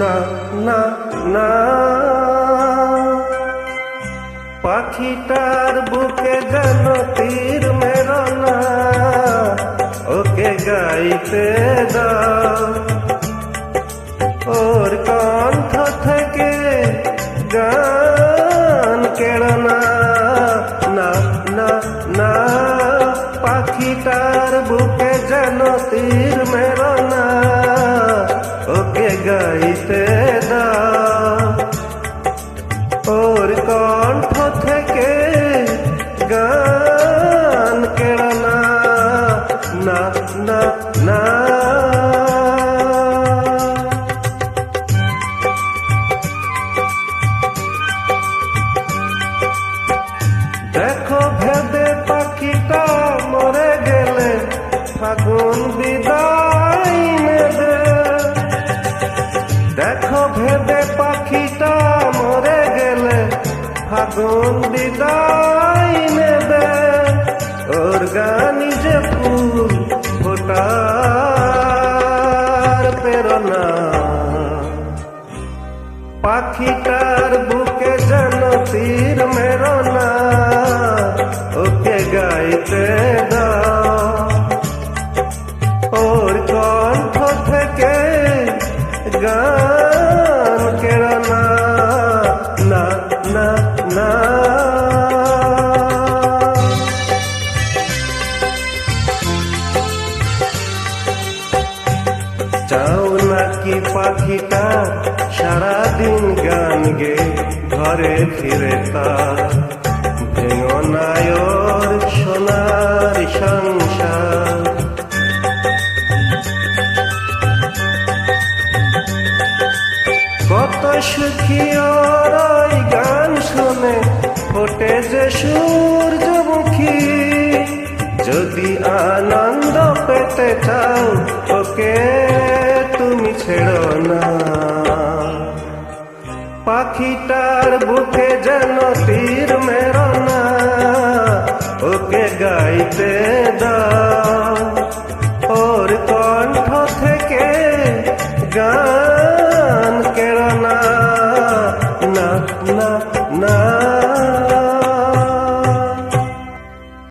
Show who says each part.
Speaker 1: না না না। পাখিটার বুকে যেন তীর মেরো না, ওকে গাইতে দাও। ওর কণ্ঠ থেকে গান কেড়ো না না না না। পাখিটার বুকে যেন তীর দেখো ভেবে পাখিটা মরে গেলে ফাগুন বিদায় নেবে। দেখো ভেবে পাখিটা মরে গেলে ফাগুন বিদায় নেবে। ওর গানি যে ফুল ফোটার প্রেরণা। পাখিটার গান কেড়ো না না না না চাও নাকি পাখিটা সারাদিন গান গে ঘরে ফিরে তার ভেঙো নায়র সোনার সংসার সুখিয়র গান শুনে ফোটে যে সূর্যমুখী। যদি আনন্দ পেতে চাও, ওকে তুমি ছেড়ো না। পাখিটার বুকে যেন তীর মেরো না, ওকে গাইতে দাও। ওর কণ্ঠ থেকে গান